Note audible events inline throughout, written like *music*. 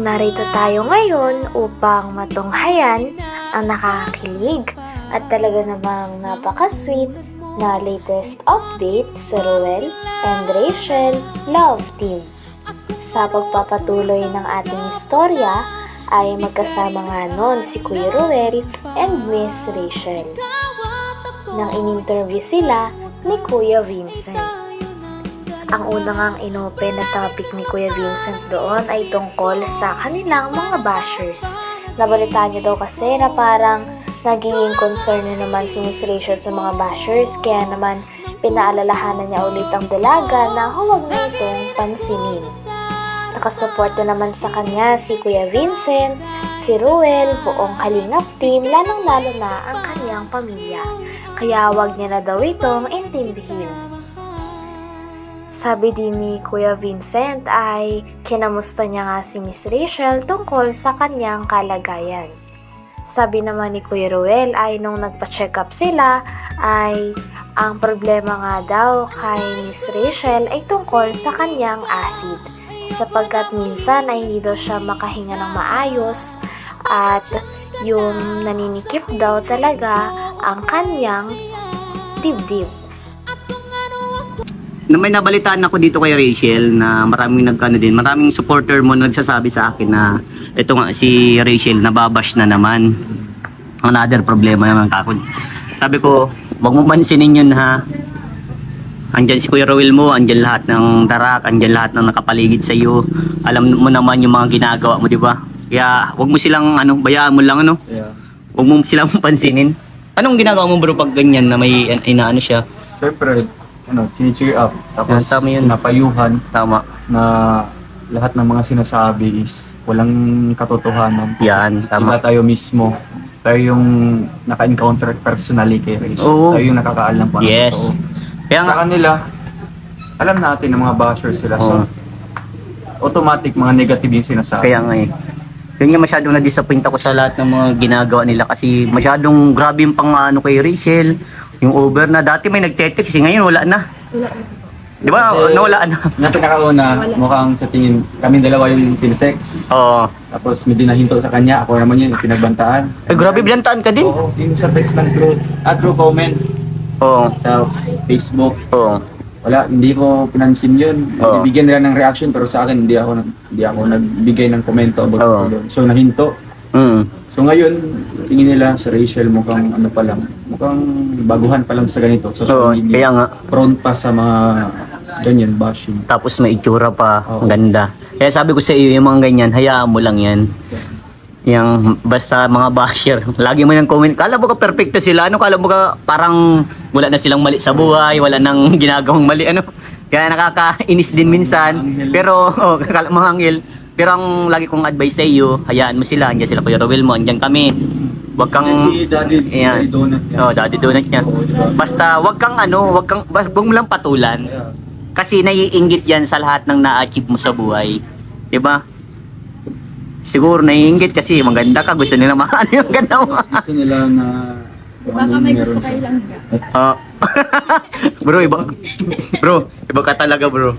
Narito tayo ngayon upang matunghayan ang nakakakilig at talaga namang napaka-sweet na latest update sa Ruel and Rachel Love Team. Sa pagpapatuloy ng ating istorya ay magkasama nga noon si Kuya Ruel and Miss Rachel nang in-interview sila ni Kuya Vincent. Ang unang ang inopen na topic ni Kuya Vincent doon ay tungkol sa kanilang mga bashers. Nabalitaan niyo daw kasi na parang nagiging concern na naman si Miss Rachel sa mga bashers kaya naman pinaalalahanan niya ulit ang dalaga na huwag na itong pansinin. Nakasuporta naman sa kanya si Kuya Vincent, si Ruel, buong Kalingap team, lalong-lalo na ang kanyang pamilya. Kaya wag niya na daw itong intindihin. Sabi din ni Kuya Vincent ay kinamusta niya nga si Miss Rachel tungkol sa kanyang kalagayan. Sabi naman ni Kuya Ruel ay nung nagpa-check up sila ay ang problema nga daw kay Miss Rachel ay tungkol sa kanyang acid sapagkat minsan ay hindi daw siya makahinga ng maayos at yung naninikip daw talaga ang kanyang dibdib. Na may nabalitaan ako dito kay Rachel na maraming nagkano din, maraming supporter mo nagsasabi sa akin na ito nga si Rachel nababash na naman. Another problema naman kako. Sabi ko, wag mo pansinin yun ha. Andyan si Kuya Rowel mo, andyan lahat ng darak, andyan lahat ng nakapaligid sa iyo. Alam mo naman yung mga ginagawa mo, di ba? Kaya wag mo silang ano, bayaan mo lang ano. Yeah. Wag mo silang pansinin. Anong ginagawa mo bro pag ganyan na may inaano siya? Siyempre, ano, cheer up. Tapos, Yan, tama yun. napayuhan Tama. na lahat ng mga sinasabi is walang katotohanan. Yan, tama. Iba tayo mismo. Tayo yung naka-encounter personally kay Rach. Oo. Tayo yung nakakaalam pa ng Yes. totoo. Kaya nga, Sa kanila, alam natin na mga bashers sila. So, Oo. automatic mga negative yung sinasabi. kaya nga eh. Yun nga masyadong na-disappoint ako sa lahat ng mga ginagawa nila kasi masyadong grabe yung pang ano kay Rachel. Yung over na dati may nagte-text kasi ngayon wala na. Di ba? Kasi- Nawala na. Nga pinakauna, mukhang sa tingin, kami dalawa yung tinetext. Oo. Tapos may dinahinto sa kanya, ako naman yun, yung pinagbantaan. Eh, grabe bilantaan ka din. Oo, yung sa text ng true, ah, true comment Oo. sa Facebook. Oo. Wala, hindi ko pinansin yun. Oo. Bibigyan nila ng reaction pero sa akin hindi ako hindi ako nagbigay ng komento about Oo. So nahinto. Mm. So ngayon, tingin nila sa Rachel mukhang ano pa lang, mukhang baguhan pa lang sa ganito sa media. Kaya nga. Prone pa sa mga ganyan bashing. Tapos may itsura pa. Oo. Ang ganda. Kaya sabi ko sa iyo, yung mga ganyan, hayaan mo lang yan. Yung basta mga basher, lagi mo nang comment. Kala mo ka perfecto sila, ano? Kala mo ka parang wala na silang mali sa buhay, wala nang *laughs* ginagawang mali, ano? Kaya nakakainis din minsan. Pero, *laughs* oh, mo hangil. Pero ang lagi kong advice sa iyo, hayaan mo sila. Andiyan sila Kuya Rowel mo, andiyan kami. Huwag kang... si Daddy, Ayan. Daddy Donut yan. Oh, daddy donut niya. Oo? Basta wag kang ano, wag kang wag mo lang patulan. Kasi naiinggit 'yan sa lahat ng na-achieve mo sa buhay. 'Di ba? Siguro naiinggit kasi maganda ka, gusto nila *laughs* maano yung ganda mo. gusto nila na Baka may gusto kayo lang ga. Ah. *laughs* bro, iba. *laughs* Bro, iba ka talaga, bro.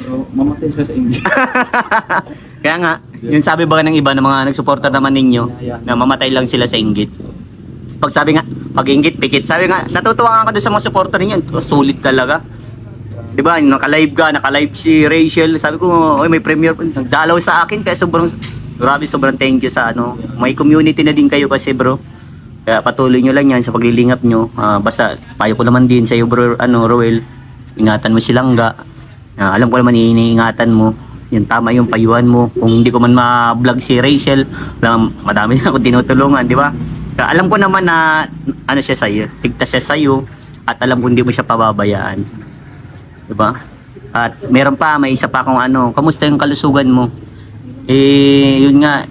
Pero mamatay sila sa English. *laughs* Kaya nga, yung sabi ba ng iba ng mga nagsuporta naman ninyo na mamatay lang sila sa inggit. Pag sabi nga, pag inggit, pikit. Sabi nga, natutuwa nga ka doon sa mga supporter ninyo. Sulit talaga. Di ba? Naka-live ka, naka-live si Rachel. Sabi ko, oy, may premiere. Nagdalaw sa akin. Kaya sobrang, grabe, sobrang thank you sa ano. May community na din kayo kasi bro. Kaya patuloy nyo lang yan sa paglilingap nyo. Ah, basta, payo ko naman din sa iyo bro, ano, Roel. Ingatan mo silang ga. Ah, alam ko naman iniingatan mo. Yung tama yung payuhan mo. Kung hindi ko man ma-vlog si Rachel, alam, madami *laughs* na akong tinutulungan, di ba? Alam ko naman na ano siya sa'yo, tigtas siya sa'yo at alam ko hindi mo siya pababayaan. Di ba? At meron pa, may isa pa akong ano, kamusta yung kalusugan mo? Eh, yun nga,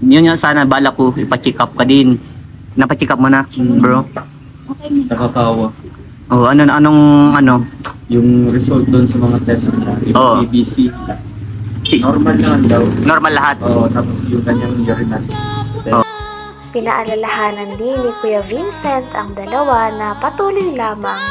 yun nga sana bala ko, ipa-check up ka din. Napa-check up mo na, bro? Okay na. Nakakawa. O, ano, anong, ano? Yung result doon sa mga test nila, yung Oo. CBC, Si, normal naman daw. normal lahat. Oo, tapos yung kanyang urinalysis. Oo. Pinaalalahanan din ni Kuya Vincent ang dalawa na patuloy lamang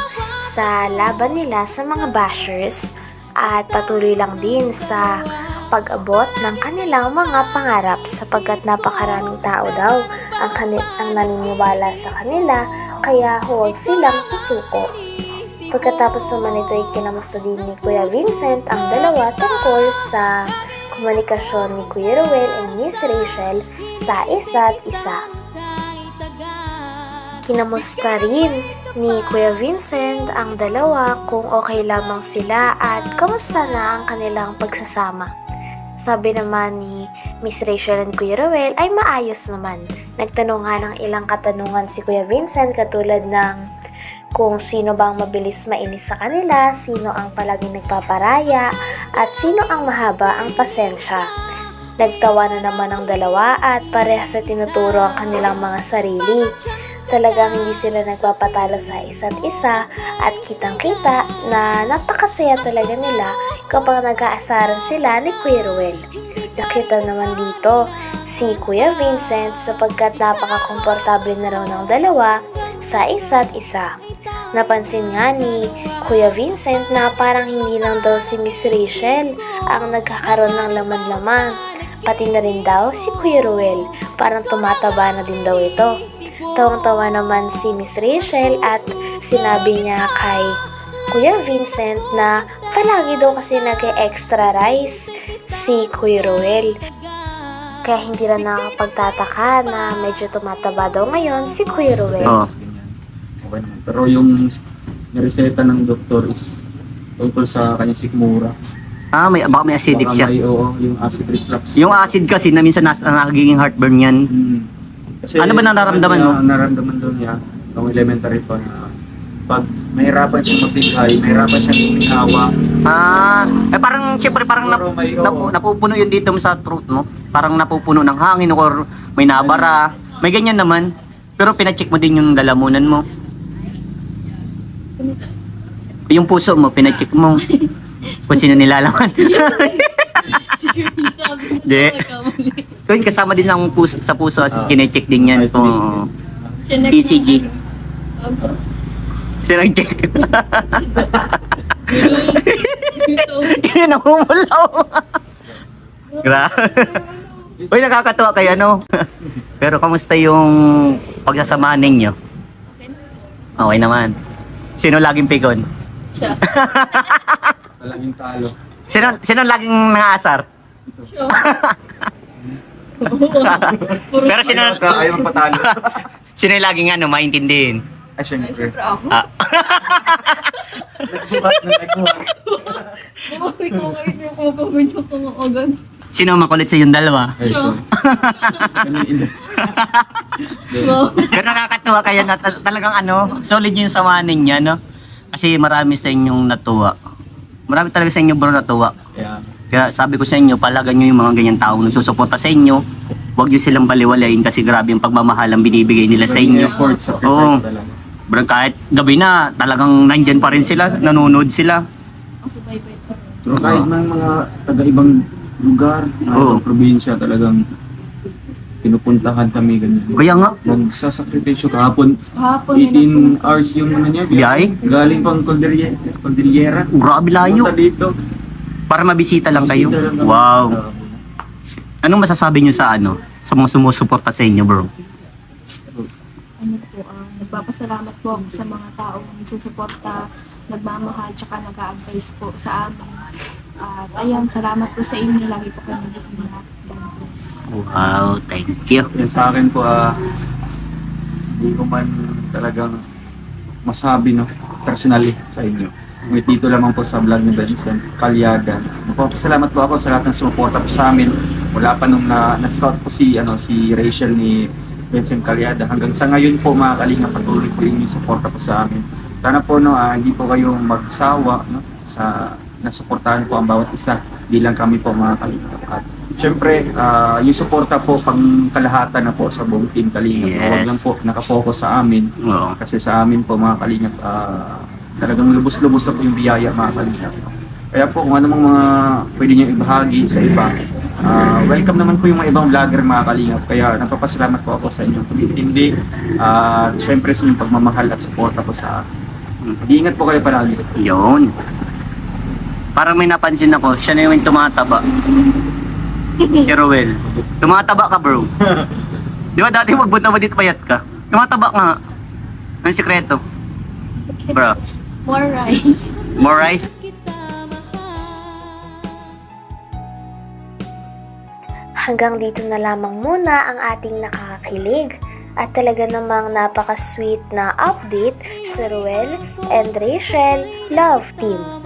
sa laban nila sa mga bashers at patuloy lang din sa makapag-abot ng kanilang mga pangarap sapagkat napakaraming tao daw ang, kani- ang naniniwala sa kanila kaya huwag silang susuko. Pagkatapos naman ito ay kinamusta din ni Kuya Vincent ang dalawa tungkol sa komunikasyon ni Kuya Ruel and Miss Rachel sa isa't isa. Kinamusta rin ni Kuya Vincent ang dalawa kung okay lamang sila at kamusta na ang kanilang pagsasama. Sabi naman ni Miss Rachel and Kuya Ruel ay maayos naman. Nagtanong nga ng ilang katanungan si Kuya Vincent katulad ng kung sino bang mabilis mainis sa kanila, sino ang palaging nagpaparaya, at sino ang mahaba ang pasensya. Nagtawa na naman ang dalawa at parehas sa tinuturo ang kanilang mga sarili. Talagang hindi sila nagpapatalo sa isa't isa at kitang-kita na napakasaya talaga nila kapag nag-aasaran sila ni Ruel. Nakita naman dito si Kuya Vincent sapagkat napaka-komportable na raw ng dalawa sa isa't isa. Napansin nga ni Kuya Vincent na parang hindi lang daw si Miss Rachel ang nagkakaroon ng laman-laman. Pati na rin daw si Kuya Ruel, parang tumataba na din daw ito. Tawang-tawa naman si Miss Rachel at sinabi niya kay Kuya Vincent na palagi daw kasi nag-extra rice si Kuya Ruel. Kaya hindi rin nakapagtataka na medyo tumataba daw ngayon si Kuya Ruel. Oo. Okay naman. Pero yung nireseta ng doktor is tungkol sa kanyang sikmura. Ah, may, baka may acidic Baka siya. may, oo, yung acid reflux. Yung acid kasi na minsan nas, nagiging heartburn yan. Hmm. Kasi Ano ba sa nararamdaman kanya, mo? Ang nararamdaman daw niya, nung elementary pa na pag mahirapan siya magdighay, mahirapan siya humihawa. Ah, eh parang siyempre parang nap, Siguro may, oo. napu- napupuno yun dito sa throat mo. Parang napupuno ng hangin or may nabara. May ganyan naman. Pero pinacheck mo din yung lalamunan mo. Yung puso mo, pinacheck mo. Kung sino nilalaman. *laughs* Di. Yun, kasama din ang puso, sa puso at Ah. kinecheck din yan. Oo. ECG. Sino check? Yun, namumulaw. Grabe. Uy, nakakatuwa kayo, ano? Pero kamusta yung pagsasamahan ninyo? Okay naman. Sino laging pikon? Talagang *laughs* talo. Sino, sino laging nangaasar? *laughs* Pero sino, Ayaw, ka, ayaw magpatalo. *laughs* sino yung laging ano, maintindihin? Ay, syempre. Ah, Nagbuhat na nagbuhat. Sino ang makulit sa yung dalawa? *laughs* Pero nakakatuwa kayo na tal- talagang ano, solid yung samahan ninyo, no? Kasi marami sa inyong natuwa. Marami talaga sa inyo bro natuwa. Kaya, Kaya sabi ko sa inyo, palagan nyo yung mga ganyan taong nagsusuporta sa inyo. Huwag nyo silang baliwalain kasi grabe yung pagmamahal ang binibigay nila sa inyo. effort, sacrifice Oo. talaga. Bro, kahit gabi na, talagang nandyan pa rin sila, nanonood sila. Pero kahit mga mga taga-ibang lugar, mga Oo. ibang probinsya, talagang pinupuntahan kami ganyan. Kaya nga, Magsasakripisyo kahapon, Hapon, 18 hours yung ano niya, Biyay? Galing pang Cordillera. Cordillera. grabe layo. Punta dito. Para mabisita lang kayo. Bisita lang kami. Wow. Anong masasabi nyo sa ano? Sa mga sumusuporta sa inyo, bro? ano po, ah, nagpapasalamat po ako sa mga taong nagsusuporta, nagmamahal, tsaka nag-a-advise po sa amin. At ayan, salamat po sa inyo. Lagi po kayo bless. Wow, thank you. Yan sa akin po, ah, hindi ko man talagang masabi no, personally sa inyo. Ngunit dito lamang po sa vlog ni Vincent Calyada. Magpapasalamat po ako sa lahat ng sumuporta po sa amin. Wala pa nung na, na-scout po si, ano, si Rachel ni Vincent Calyada. Hanggang sa ngayon po mga kalinga patuloy po yung suporta po sa amin. Sana po no, ah, hindi po kayong magsawa no, sa nasuportahan po ang bawat isa bilang kami po mga kalinga. At syempre, ah, yung suporta po pang kalahatan na po sa buong team kalinga. Huwag Yes. lang po nakafocus sa amin. Oo. Kasi sa amin po mga kalingap, ah, talagang lubos-lubos na po yung biyaya mga kalingap. Kaya po kung ano mga pwede niyo ibahagi sa iba, ah, welcome naman po yung mga ibang vlogger mga kalingap. Kaya nagpapasalamat po ako sa inyong pag-intindi at syempre sa inyong pagmamahal at suporta po sa akin. Mag-iingat po kayo palagi. Yun. Parang may napansin ako, siya na yung tumataba. si Roel. Tumataba ka, bro. Di ba dati magbunta mo dito payat ka? Tumataba nga. Ano yung sikreto? Bro, More rice. more rice? Hanggang dito na lamang muna ang ating nakakakilig at talaga namang napaka-sweet na update sa Ruel and Rachel Love Team.